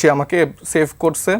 সে আমাকে সেভ করছে,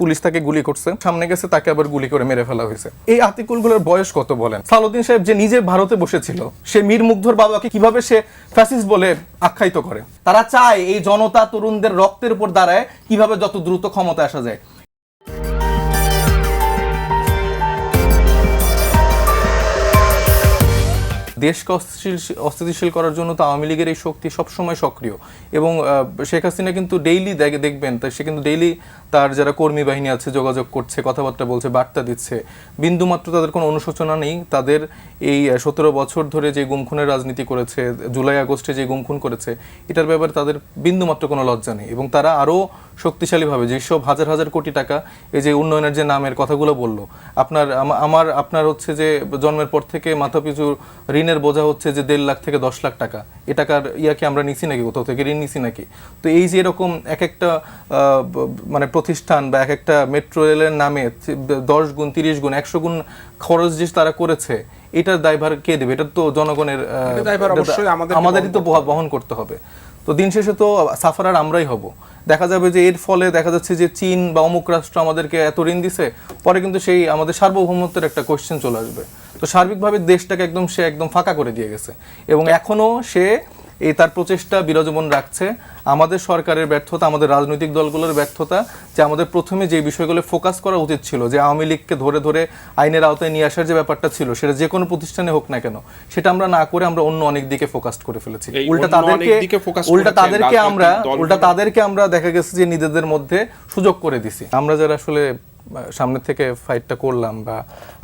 পুলিশ তাকে গুলি করছে, সামনে গেছে, তাকে আবার গুলি করে মেরে ফেলা হয়েছে। এই আতিকুলগুলোর বয়স কত বলেন? সালুদ্দিন সাহেব যে নিজে ভারতে বসেছিল, সে মীর মুগ্ধর বাবাকে কীভাবে সে ফ্যাসিস বলে আখ্যায়িত করে? তারা চায় এই জনতা তরুণদের রক্তের উপর দাঁড়ায় কীভাবে যত দ্রুত ক্ষমতা আসা যায়। দেশকে অস্থিতিশীল অস্থিতিশীল করার জন্য তো আওয়ামী লীগের এই শক্তি সবসময় সক্রিয়। এবং শেখ হাসিনা কিন্তু ডেইলি দেখবেন তাই সে কিন্তু ডেইলি তার যারা কর্মী বাহিনী আছে, যোগাযোগ করছে, কথাবার্তা বলছে, বার্তা দিচ্ছে, বিন্দুমাত্র তাদের কোনো অনুশোচনা নেই। তাদের এই সতেরো বছর ধরে যে গুমখুনের রাজনীতি করেছে, জুলাই আগস্টে যে গুমখুন করেছে, এটার ব্যাপারে তাদের বিন্দুমাত্র কোনো লজ্জা নেই এবং তারা আরও শক্তিশালীভাবে যেসব হাজার হাজার কোটি টাকা, এই যে উন্নয়নের যে নামের কথাগুলো বলল, আপনার আমার, আপনার হচ্ছে যে জন্মের পর থেকে মাথাপিছু ঋণের বোঝা হচ্ছে যে দেড় লাখ থেকে দশ লাখ টাকা। এ টাকার ইয়াকে আমরা নিছি নাকি? কোথাও থেকে ঋণ নিছি নাকি? তো এই যে এরকম এক একটা মানে প্রতিষ্ঠান বা এক একটা মেট্রো রেলের নামে দশ গুণ তিরিশ গুণ একশো গুণ খরচ যে তারা করেছে এটার দায়ভার কে দেবে? এটা তো জনগণের আমাদেরই তো বহন করতে হবে। তো দিন শেষে তো সাফারার আমরাই হব। দেখা যাবে যে এর ফলে দেখা যাচ্ছে যে চীন বা অমুক রাষ্ট্র আমাদেরকে এত ঋণ দিছে পরে কিন্তু সেই আমাদের সার্বভৌমত্বের একটা কোয়েশ্চেন চলে আসবে। তো সার্বিকভাবে দেশটাকে একদম সে একদম ফাঁকা করে দিয়ে গেছে। এবং এখনও সে এই তার প্রচেষ্টা বিরাজমান রাখছে। আমাদের সরকারের ব্যর্থতা আমাদের রাজনৈতিক দলগুলোর ব্যর্থতা যে আমাদের প্রথমে যে বিষয়গুলো ফোকাস করা উচিত ছিল যে আওয়ামী লীগকে ধরে ধরে আইনের আওতায় নিয়ে আসার যে ব্যাপারটা ছিল সেটা যে কোনো প্রতিষ্ঠানে হোক না কেন সেটা আমরা না করে আমরা অন্য অনেক দিকে ফোকাস করে ফেলেছি। উল্টা তাদেরকে উল্টা তাদেরকে আমরা উল্টা তাদেরকে আমরা দেখা গেছে যে নিজেদের মধ্যে সুযোগ করে দিছি। আমরা যারা আসলে সামনে থেকে ফাইটটা করলাম বা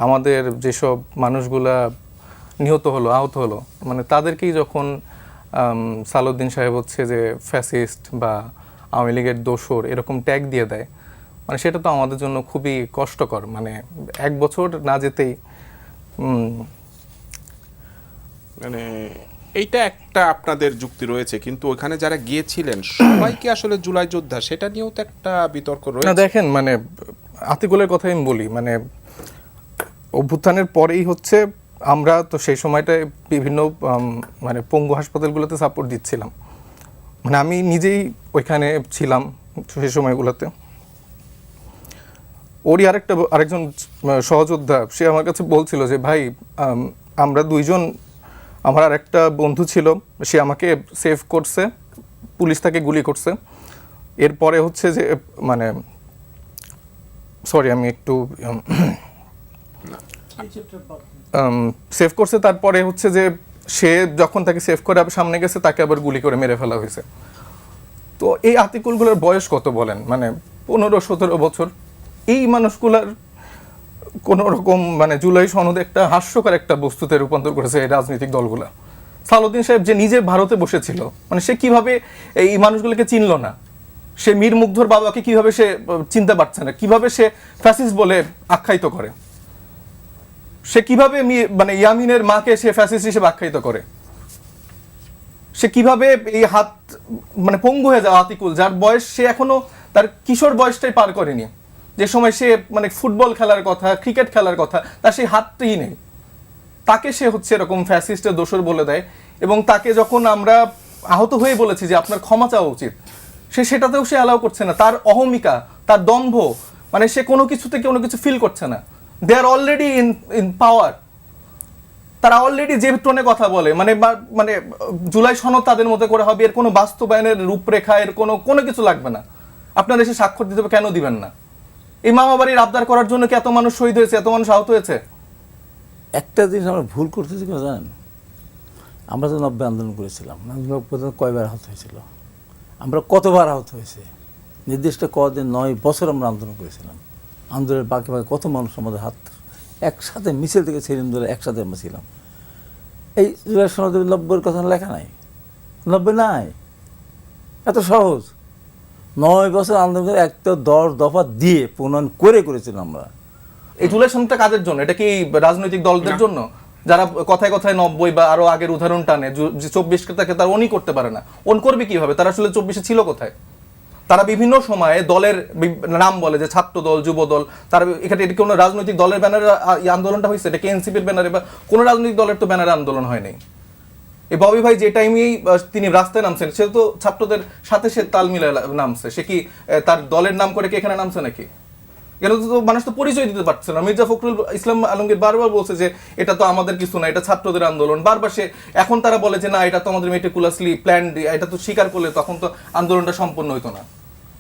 আমাদের যেসব মানুষগুলা নিহত হলো আহত হলো মানে তাদেরকেই যখন সালাউদ্দিন সাহেব হচ্ছে যে ফ্যাসিস্ট বা আওয়ামী লীগের দোসর এরকম ট্যাগ দিয়ে দেয়। মানে সেটা তো আমাদের জন্য খুবই কষ্টকর। মানে এক বছর না যেতেই মানে এইটা একটা আপনাদের যুক্তি রয়েছে কিন্তু ওখানে যারা গিয়েছিলেন সবাইকে আসলে জুলাই যোদ্ধা? সেটা নিয়েও তো একটা বিতর্ক রয়েছে। না দেখেন মানে আতিকুলের কথা আমি বলি মানে অভ্যুত্থানের পরেই হচ্ছে আমরা তো সেই সময়টায় বিভিন্ন মানে পঙ্গু হাসপাতালগুলোতে সাপোর্ট দিচ্ছিলাম। মানে আমি নিজেই ওইখানে ছিলাম সেই সময়গুলোতে। ওরই আরেকটা আরেকজন সহযোদ্ধা, সে আমার কাছে বলছিল যে, ভাই আমরা দুইজন, আমার আর একটা বন্ধু ছিল, সে আমাকে সেভ করছে, পুলিশ তাকে গুলি করছে। এরপরে হচ্ছে যে মানে সরি আমি একটু সেভ করছে তারপরে হচ্ছে যে সে যখন তাকে সেভ করে সামনে গেছে, তাকে আবার গুলি করে মেরে ফেলা হয়েছে। তো এই আতিকুলগুলোর বয়স কত বলেন? মানে পনেরো, সতেরো বছর। এই মানুষগুলার কোনো রকম মানে জুলাই সনদ একটা হাস্যকর একটা বস্তুতে রূপান্তর করেছে এই রাজনৈতিক দলগুলা। সালুদ্দিন সাহেব যে নিজে ভারতে বসেছিল মানে সে কীভাবে এই মানুষগুলোকে চিনলো না? সে মীর মুগ্ধর বাবাকে কীভাবে সে চিনতে পারছে না? কীভাবে সে ফ্যাসিস্ট বলে আখ্যায়িত করে? সে কীভাবে মানে ইয়ামিনের মাকে সে ফ্যাসিস্ট হিসেবে আখ্যায়িত করে? সে কীভাবে এই হাত মানে পঙ্গু হয়ে যাওয়া আতিকুল, যার বয়স সে এখনও, তার কিশোর বয়সটাই পার করেনি। যে সময় সে মানে ফুটবল খেলার কথা, ক্রিকেট খেলার কথা, তার সেই হাতটাই নেই। তাকে সে হচ্ছে এরকম ফ্যাসিস্টের দোষর বলে দেয় এবং তাকে যখন আমরা আহত হয়ে বলেছি যে আপনার ক্ষমা চাওয়া উচিত, সে সেটাতেও সে অ্যালাউ করছে না। তার অহমিকা, তার দম্ভ মানে সে কোনো কিছুতে কোনো কিছু ফিল করছে না। They are already in in power তারা অলরেডি যে টোনে কথা বলে মানে মানে জুলাই সনদ তাদের মতো করে হবে, এর কোনো বাস্তবায়নের রূপরেখা, এর কোনো কোনো কিছু লাগবে না। আপনারা এসে স্বাক্ষর দিতে কেন দিবেন না? এই মামা বাড়ির আবদার করার জন্য কি এত মানুষ শহীদ হয়েছে, এত মানুষ আহত হয়েছে? একটা জিনিস আমরা ভুল করতেছি কেন জানেন? আমরা তো নব্বই আন্দোলন করেছিলাম কয়বার আহত হয়েছিল? আমরা কতবার আহত হয়েছে? নির্দিষ্ট কদিন, নয় বছর আমরা আন্দোলন করেছিলাম। আন্দোলনের বাকি বাকি কত মানুষ আমাদের হাত একসাথে মিছিল থেকে সেলিম ধরে একসাথে আমরা ছিলাম। এই জুলাই সনদে নব্বইয়ের কথা লেখা নাই। নব্বই নাই। এত সহজ। নয় বছর আন্দোলন করে একটা দশ দফা দিয়ে প্রণয়ন করে করেছিলাম আমরা। এই জুলাই সনদটা কাদের জন্য? এটা কি রাজনৈতিক দলদের জন্য? যারা কথায় কথায় নব্বই বা আরও আগের উদাহরণ টানে জু- যে চব্বিশ তাকে তার অনই করতে পারে না। অন করবে কীভাবে? তারা আসলে চব্বিশে ছিল কোথায়? তারা বিভিন্ন সময়ে দলের নাম বলে যে ছাত্র দল যুব দল তারা এখানে এটা কোনো রাজনৈতিক দলের ব্যানারে আন্দোলনটা হয়েছে? এটা এনসিপির ব্যানারে বা কোনো রাজনৈতিক দলের তো ব্যানারে আন্দোলন হয়নি এই ববি ভাই যে টাইমেই তিনি রাস্তায় নামছেন সে তো ছাত্রদের সাথে সে তাল মিলে নামছে। সে কি তার দলের নাম করে কি এখানে নামছে নাকি? এখানে তো মানুষ তো পরিচয় দিতে পারছে না। মির্জা ফখরুল, ইসলাম আলমগীর বারবার বলছে যে, এটা তো আমাদের কিছু না, এটা ছাত্রদের আন্দোলন। বারবার সে, এখন তারা বলে যে, না, এটা তো আমাদের মেটিকুলাসলি প্ল্যান, এটা তো স্বীকার করলে তখন তো আন্দোলনটা সম্পন্ন হইতো না।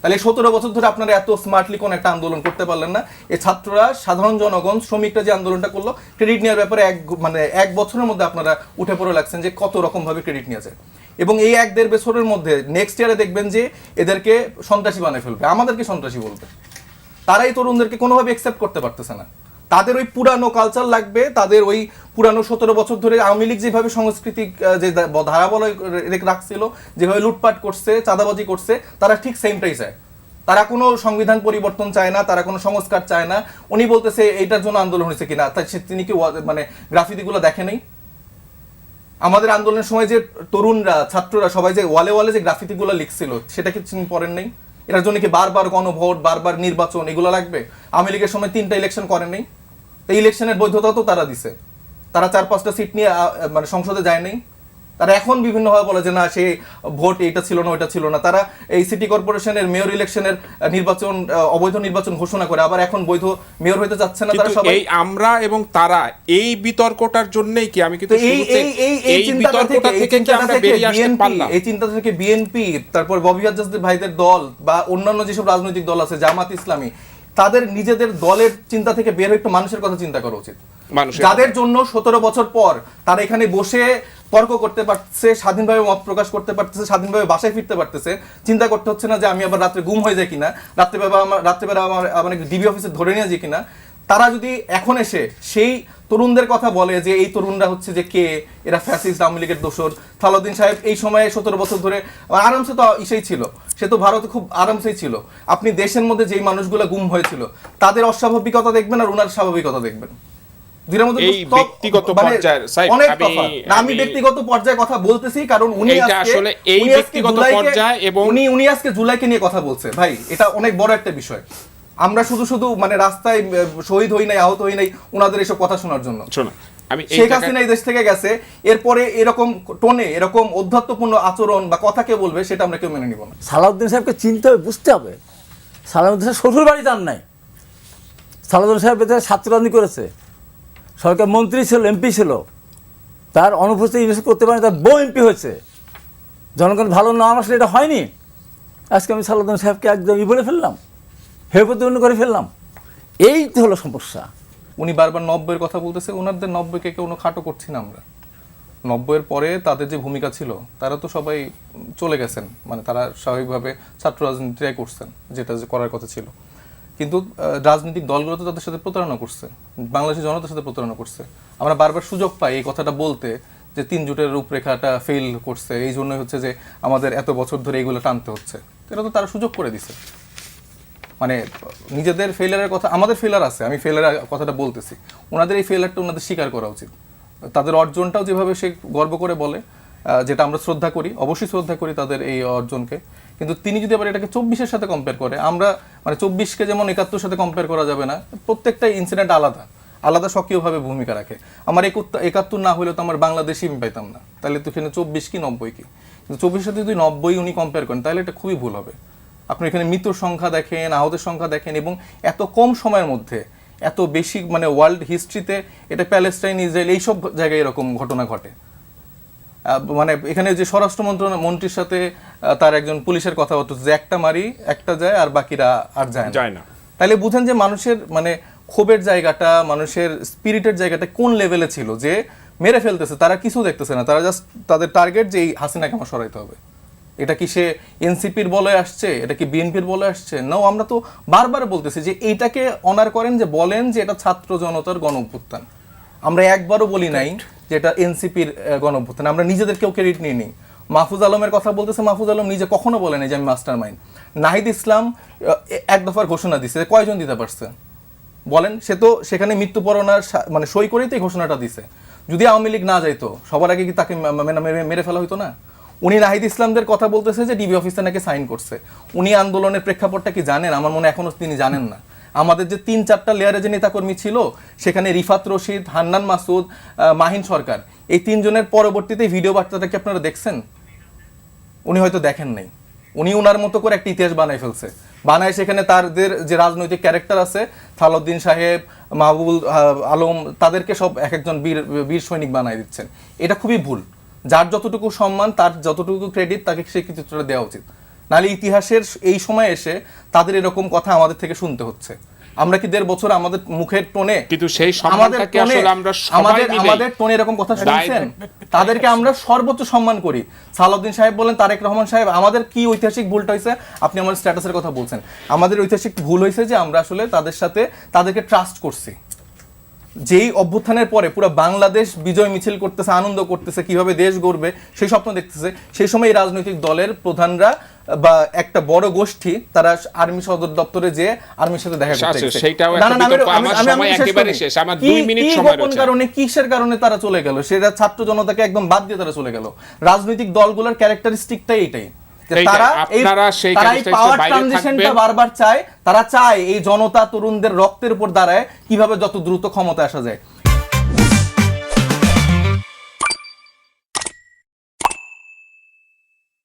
তাহলে সতেরো বছর ধরে আপনারা এত স্মার্টলি কোন একটা আন্দোলন করতে পারলেন না। এ ছাত্ররা, সাধারণ জনগণ, শ্রমিকরা যে আন্দোলনটা করল ক্রেডিট নেওয়ার ব্যাপারে এক মানে এক বছরের মধ্যে আপনারা উঠে পড়ে লাগছেন যে কত রকম ভাবে ক্রেডিট নিয়েছে। এবং এই এক দেড় বছরের মধ্যে নেক্সট ইয়ারে দেখবেন যে এদেরকে সন্ত্রাসী বানিয়ে ফেলবে। আমাদেরকে সন্ত্রাসী বলবে। তারাই তরুণদেরকে কোনোভাবে অ্যাকসেপ্ট করতে পারতেছে না। তাদের ওই পুরানো কালচার লাগবে, তাদের ওই পুরানো সতেরো বছর ধরে আওয়ামী লীগ যেভাবে সাংস্কৃতিক যে ধারাবলয় রাখছিল, যেভাবে লুটপাট করছে, চাঁদাবাজি করছে, তারা ঠিক সেমটাই চায়। তারা কোনো সংবিধান পরিবর্তন চায় না, তারা কোনো সংস্কার চায় না। উনি বলতেছে, এইটার জন্য আন্দোলন হয়েছে কিনা? তাই তিনি কি মানে গ্রাফিতিগুলো দেখে নেই? আমাদের আন্দোলনের সময় যে তরুণরা, ছাত্ররা সবাই যে ওয়ালে ওয়ালে যে গ্রাফিতিগুলো লিখছিল, সেটা কি তিনি পড়েন নেই? এটার জন্য কি বারবার গণভোট, বারবার নির্বাচন, এগুলো লাগবে? আওয়ামী লীগের সময় তিনটা ইলেকশন করেন নেই? তো ইলেকশনের বৈধতা তো তারা দিছে। তারা চার পাঁচটা সিট নিয়ে মানে সংসদে যায় নাই। তারা এখন বিভিন্নভাবে বলে যে না সে ভোট এটা ছিল না ওইটা ছিল না। তারা এই সিটি কর্পোরেশনের মেয়র ইলেকশনের নির্বাচন অবৈধ নির্বাচন ঘোষণা করে আবার এখন বৈধ মেয়র হইতে যাচ্ছে না তারা সবাই। এই আমরা এবং তারা এই বিতর্কটার জন্যই কি আমি কিন্তু এই এই এই এই থেকে বিতর্কটা থেকে কি আমরা বেরিয়ে আসতে বিএনপি পারলাম? এই চিন্তাটা থেকে বিএনপি তারপর ববি হাজ্জাজদের ভাইদের দল বা অন্যান্য যেসব রাজনৈতিক দল আছে জামাত ইসলামী তাদের নিজেদের দলের চিন্তা থেকে বের একটু মানুষের কথা চিন্তা করা উচিত। যাদের জন্য সতেরো বছর পর তারা এখানে বসে তর্ক করতে পারছে স্বাধীনভাবে মত প্রকাশ করতে পারতেছে স্বাধীনভাবে বাসায় ফিরতে পারতেছে চিন্তা করতে হচ্ছে না যে আমি আবার রাত্রে গুম হয়ে যাই কিনা রাত্রেবেলা আমার রাত্রেবেলা আমার আমার ডিবি অফিসে ধরে নিয়ে যাই কিনা। তারা যদি এখন এসে সেই তরুণদের কথা বলে যে এই তরুণরা হচ্ছে যে কে এরা ফ্যাসিস্ট আওয়ামী লীগের দোসর সালাউদ্দিন সাহেব এই সময়ে সতেরো বছর ধরে আরামসে তো ইসেই ছিল সে তো ভারতে খুব আরামসেই ছিল। আপনি দেশের মধ্যে যেই মানুষগুলো গুম হয়েছিল তাদের অস্বাভাবিকতা দেখবেন আর ওনার স্বাভাবিকতা দেখবেন। ব্যক্তিগত মানে আমি- ব্যক্তিগত পর্যায়ে কথা বলতেছি কারণ উনি আসলে এই ব্যক্তিগত পর্যায় এবং- উনি উনি আজকে জুলাইকে নিয়ে কথা বলছে ভাই। এটা অনেক বড় একটা বিষয়। আমরা শুধু শুধু মানে রাস্তায় শহীদ হই নাই আহত হই নাই ওনাদের এসব কথা শোনার জন্য। শোনো আমি এই শেখ হাসিনা এই দেশ থেকে গেছে এরপরে এরকম টোনে এরকম অধ্যাত্মপূর্ণ আচরণ বা কথা কে বলবে সেটা আমরা কেউ মেনে নিব না। সালাউদ্দিন সাহেবকে চিনতে হবে বুঝতে হবে। সালাউদ্দিন সাহেব শ্বশুর বাড়ি তার নাই। সালাউদ্দিন সাহেব এতে ছাত্র রাজনীতি করেছে। সরকার মন্ত্রী ছিল এমপি ছিল। তার অনুপস্থিতি ইউনিভার্সিটি করতে পারেনি তার বউ এমপি হয়েছে। জনগণ ভালো নাম আসলে এটা হয়নি। আজকে আমি সালাউদ্দিন সাহেবকে একদম ই বলে ফেললাম। হে প্রতিবন্ধ করে ফেললাম। এই তো হলো সমস্যা। উনি বারবার নব্বইয়ের কথা বলতেছে ওনাদের নব্বইকে কেউ খাটো করছি না আমরা। নব্বইয়ের পরে তাদের যে ভূমিকা ছিল, তারা তো সবাই চলে গেছেন। মানে তারা স্বাভাবিকভাবে ছাত্র রাজনীতিটাই করছেন, যেটা যে করার কথা ছিল। কিন্তু রাজনৈতিক দলগুলো তো তাদের সাথে প্রতারণা করছে। বাংলাদেশের জনতার সাথে প্রতারণা করছে। আমরা বারবার সুযোগ পাই এই কথাটা বলতে যে তিন জোটের রূপরেখাটা ফেল করছে। এই জন্যই হচ্ছে যে আমাদের এত বছর ধরে এইগুলো টানতে হচ্ছে। এটা তো তারা সুযোগ করে দিছে। মানে নিজেদের ফেলারের কথা, আমাদের ফেলার আছে, আমি ফেলার কথাটা বলতেছি। ওনাদের এই ফেলারটা ওনাদের স্বীকার করা উচিত। তাদের অর্জনটাও যেভাবে সে গর্ব করে বলে যেটা আমরা শ্রদ্ধা করি, অবশ্যই শ্রদ্ধা করি তাদের এই অর্জনকে। কিন্তু তিনি যদি আবার এটাকে চব্বিশের সাথে কম্পেয়ার করে, আমরা মানে চব্বিশকে যেমন একাত্তর সাথে কম্পেয়ার করা যাবে না প্রত্যেকটা ইনসিডেন্ট আলাদা আলাদা সক্রিয়ভাবে ভূমিকা রাখে। আমার একুত্ত- একাত্তর না হলেও তো আমার বাংলাদেশই আমি পাইতাম না। তাহলে তো এখানে চব্বিশ কি নব্বই কি? কিন্তু চব্বিশের সাথে যদি নব্বই উনি কম্পেয়ার করেন, তাহলে এটা খুবই ভুল হবে। আপনি এখানে মৃত্যুর সংখ্যা দেখেন আহতের সংখ্যা দেখেন এবং এত কম সময়ের মধ্যে এত বেশি মানে ওয়ার্ল্ড হিস্ট্রিতে এটা প্যালেস্টাইন ইসরায়েল এইসব জায়গায় এরকম ঘটনা ঘটে। মানে এখানে যে স্বরাষ্ট্র মন্ত্রীর সাথে তার একজন পুলিশের কথা হতো যে একটা মারি একটা যায় আর বাকিরা আর যায় না। যায় না। তাহলে বুঝেন যে মানুষের মানে ক্ষোভের জায়গাটা মানুষের স্পিরিটের জায়গাটা কোন লেভেলে ছিল যে মেরে ফেলতেছে তারা কিছু দেখতেছে না তারা জাস্ট তাদের টার্গেট যে এই হাসিনাকে আমার সরাইতে হবে। এটা কি সে এনসিপির বলে আসছে? এটা কি বিএনপির বলে আসছে? নাও আমরা তো বারবার বলতেছি যে এইটাকে অনার করেন যে বলেন যে এটা ছাত্র জনতার গণ অভ্যুত্থান আমরা একবারও বলি নাই যে এটা এনসিপির গণ অভ্যুত্থান আমরা নিজেদের কেউ ক্রেডিট নিয়ে নিই মাহফুজ আলমের কথা বলতেছে মাহফুজ আলম নিজে কখনো বলেনি যে আমি মাস্টার মাইন্ড নাহিদ ইসলাম এক দফার ঘোষণা দিছে কয়জন দিতে পারছে? বলেন সে তো সেখানে মৃত্যু পরোনার সা- মানে সই করেই তো এই ঘোষণাটা দিছে। যদি আওয়ামী লীগ না যাইতো সবার আগে কি তাকে মেরে ফেলা হইতো না? উনি নাহিদ ইসলামদের কথা বলতেছে যে ডিবি অফিসে নাকি সাইন করছে। উনি আন্দোলনের প্রেক্ষাপটটা কি জানেন? আমার মনে এখনও তিনি জানেন না। আমাদের যে তিন, চারটা লেয়ারে যে নেতাকর্মী ছিল, সেখানে রিফাত রশিদ, হান্নান মাসুদ মাহিন সরকার, এই তিনজনের পরবর্তীতে ভিডিও বার্তাটা কি আপনারা দেখছেন? উনি হয়তো দেখেন নাই। উনি ওনার মতো করে একটা ইতিহাস বানায় ফেলছে। বানায় সেখানে তাদের যে রাজনৈতিক ক্যারেক্টার আছে, থালউদ্দিন সাহেব মাহবুল আলম, তাদেরকে সব এক একজন বীর বীর সৈনিক বানাই দিচ্ছেন। এটা খুবই ভুল। যার যতটুকু সম্মান তার যতটুকু ক্রেডিট তাকে সেই কিছুটা দেওয়া উচিত। নাহলে ইতিহাসের এই সময় এসে তাদের এরকম কথা আমাদের থেকে শুনতে হচ্ছে। আমরা কি দেড় বছর আমাদের মুখের টোনে কিন্তু সেই আমাদের সম্মানটাকে টোনে আসলে আমরা আমাদের আমাদের টোনে এরকম কথা শুনছেন? তাদেরকে আমরা সর্বোচ্চ সম্মান করি। সালাউদ্দিন সাহেব বলেন তারেক রহমান সাহেব আমাদের কি ঐতিহাসিক ভুলটা হয়েছে? আপনি আমার স্ট্যাটাসের কথা বলছেন। আমাদের ঐতিহাসিক ভুল হয়েছে যে আমরা আসলে তাদের সাথে তাদেরকে ট্রাস্ট করছি। যেই অভ্যুত্থানের পরে পুরো বাংলাদেশ বিজয় মিছিল করতেছে আনন্দ করতেছে কীভাবে দেশ গড়বে সেই স্বপ্ন দেখতেছে। সেই সময় রাজনৈতিক দলের প্রধানরা বা একটা বড় গোষ্ঠী তারা আর্মি সদর দপ্তরে যে আর্মির সাথে দেখা করতে কারণে কিসের কারণে তারা চলে গেল? সেটা ছাত্র জনতাকে একদম বাদ দিয়ে তারা চলে গেল। রাজনৈতিক দলগুলোর ক্যারেক্টারিস্টিকটাই এটাই। তারা আপনারা সেই তারা এই পাওয়ার ট্রানজিশনটা বারবার চায় তারা চায় এই জনতা তরুণদের রক্তের উপর দাঁড়ায় কীভাবে যত দ্রুত ক্ষমতা আসা যায়।